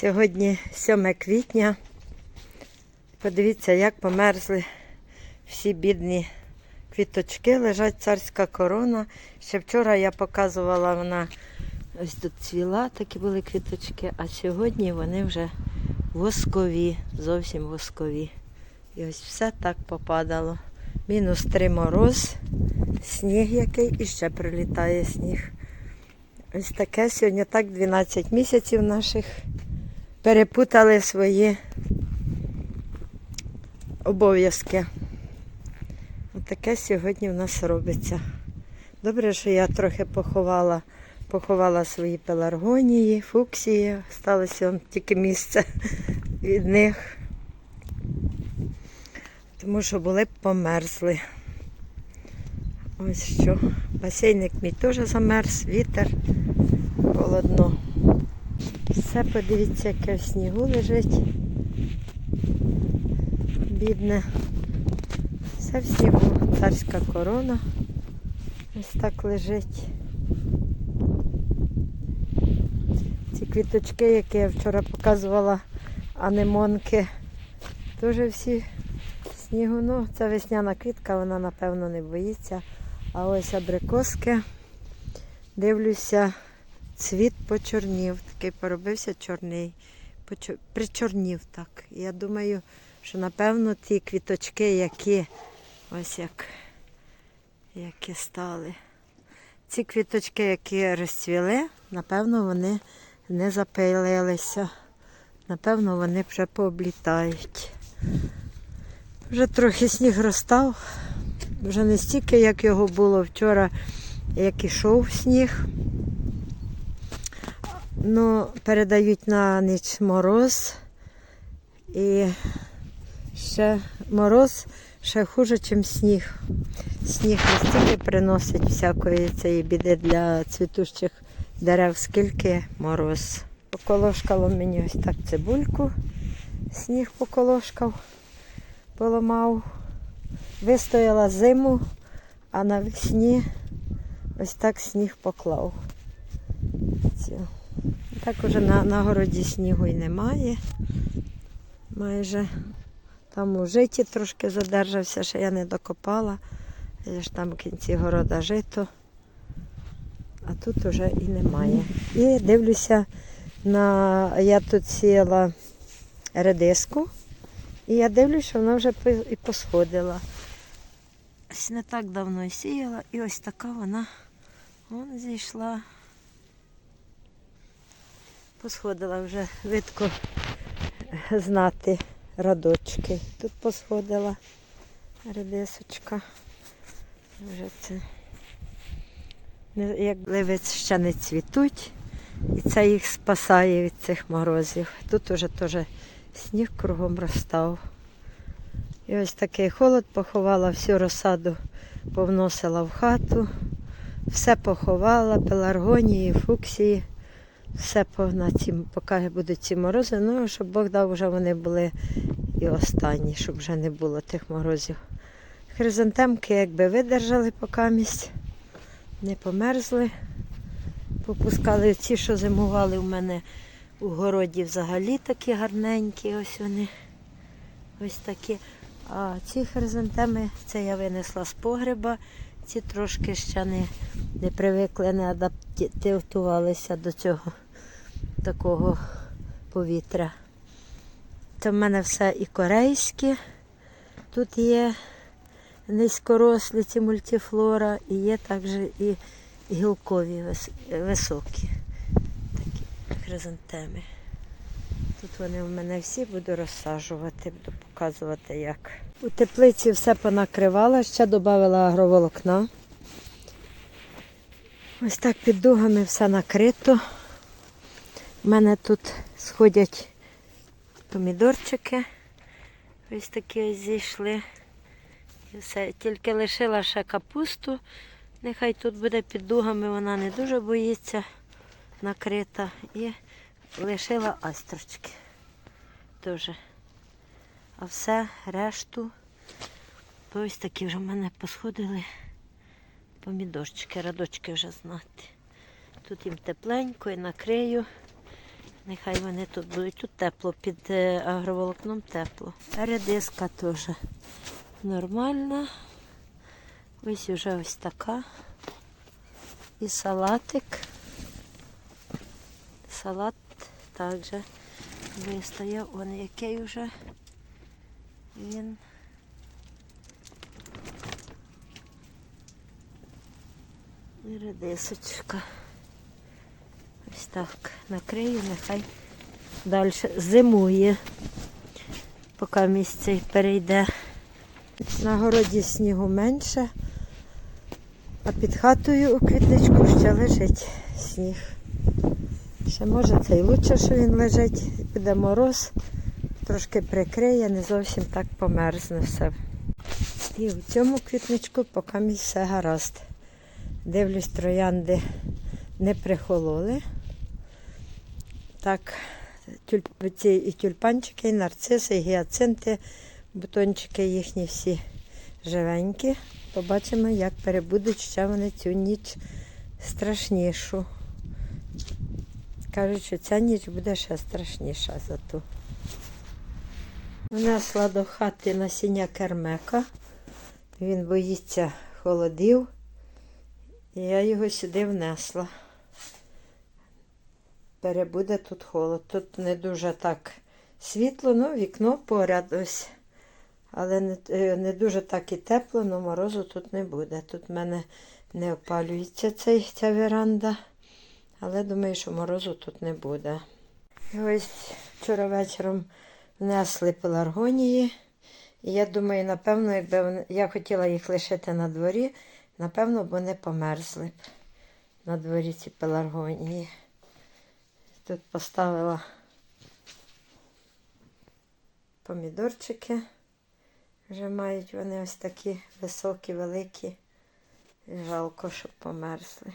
Сьогодні 7 квітня. Подивіться, як померзли всі бідні квіточки. Лежать царська корона. Ще вчора я показувала, вона ось тут цвіла, такі були квіточки, а сьогодні вони вже воскові, зовсім воскові. І ось все так попадало. Мінус три мороз, сніг який і ще прилітає сніг. Ось таке сьогодні так 12 місяців наших перепутали свої обов'язки. Ось таке сьогодні в нас робиться. Добре, що я трохи поховала, поховала свої пеларгонії, фуксії. Сталося вам тільки місце від них. Тому що були б померзли. Ось що. Басейник мій теж замерз, вітер, холодно. Все, подивіться, яке в снігу лежить. Бідне. Все в снігу. Царська корона. Ось так лежить. Ці квіточки, які я вчора показувала, анемонки, теж всі в снігу. Ну, це весняна квітка, вона напевно не боїться. А ось абрикоски. Дивлюся, цвіт почорнів. Такий поробився чорний. Причорнів так. Я думаю, що напевно ті квіточки, які ось як які стали. Ці квіточки, які розцвіли, напевно, вони не запилилися. Напевно, вони вже пооблітають. Вже трохи сніг розстав. Вже не стільки, як його було вчора, як ішов сніг. Ну, передають на ніч мороз. І ще мороз ще хуже, ніж сніг. Сніг не стільки приносить всякої цієї біди для цвітущих дерев, скільки мороз. Поколошкало мені ось так цибульку. Сніг поколошкав, поламав. Вистояла зиму, а навесні ось так сніг поклав. Так уже на, на городі снігу й немає. Майже там у житі трошки задержався, ще я не докопала. Я ж там в кінці города жито, а тут уже і немає. І дивлюся на я тут сіяла редиску. І я дивлюсь, що вона вже і посходила. Ось не так давно сіяла, і ось така вона вон зійшла. Посходила вже видко знати радочки. Тут посходила редисочка. Вже це. Як ливець ще не цвітуть, і це їх спасає від цих морозів. Тут уже теж сніг кругом розстав. І ось такий холод поховала, всю розсаду повносила в хату, все поховала, пеларгонії, фуксії, все на ці, поки будуть ці морози, ну, щоб Бог дав, вже вони були і останні, щоб вже не було тих морозів. Хризантемки якби видержали поки місць, не померзли. Попускали ці, що зимували в мене у городі взагалі такі гарненькі, ось вони. Ось такі. А ці хризантеми, це я винесла з погреба. Ці трошки ще не, не привикли, не адаптувалися до цього такого повітря. Це в мене все і корейське. Тут є низькорослі ці мультифлора, і є також і гілкові високі такі хризантеми. Тут вони в мене всі буду розсаджувати, буду показувати як. У теплиці все понакривала, ще додала агроволокна. Ось так під дугами все накрито. У мене тут сходять помідорчики. Ось такі ось зійшли. І все. Тільки лишила ще капусту. Нехай тут буде під дугами, вона не дуже боїться накрита. І лишила астрочки. Дуже. А все, решту, ось такі вже в мене посходили помідорчики, радочки вже знати. Тут їм тепленько і накрию. Нехай вони тут будуть. Тут тепло, під е, агроволокном тепло. Редиска теж нормальна. Ось уже ось така. І салатик. Салат також вистояв. Он який вже він. І редисочка. Ось так накрию, нехай далі зимує, поки місце перейде. На городі снігу менше, а під хатою у квітничку ще лежить сніг. Ще може це і лучше, що він лежить, буде мороз, трошки прикриє, не зовсім так померзне все. І в цьому квітничку поки мій все гаразд. Дивлюсь, троянди не прихололи. Так, ці і тюльпанчики, і нарциси, і гіацинти, бутончики їхні всі живенькі. Побачимо, як перебудуть ще вони цю ніч страшнішу. Кажуть, що ця ніч буде ще страшніша за ту. Внесла до хати насіння кермека. Він боїться холодів. І я його сюди внесла. Перебуде тут холод. Тут не дуже так світло, ну вікно поряд ось. Але не, е, не дуже так і тепло, але морозу тут не буде. Тут в мене не опалюється цей, ця веранда. Але думаю, що морозу тут не буде. І ось вчора вечором внесли пеларгонії. І я думаю, напевно, якби я хотіла їх лишити на дворі, напевно, б вони померзли б на дворі ці пеларгонії. Тут поставила помідорчики. Вже мають вони ось такі високі, великі. Жалко, щоб померзли.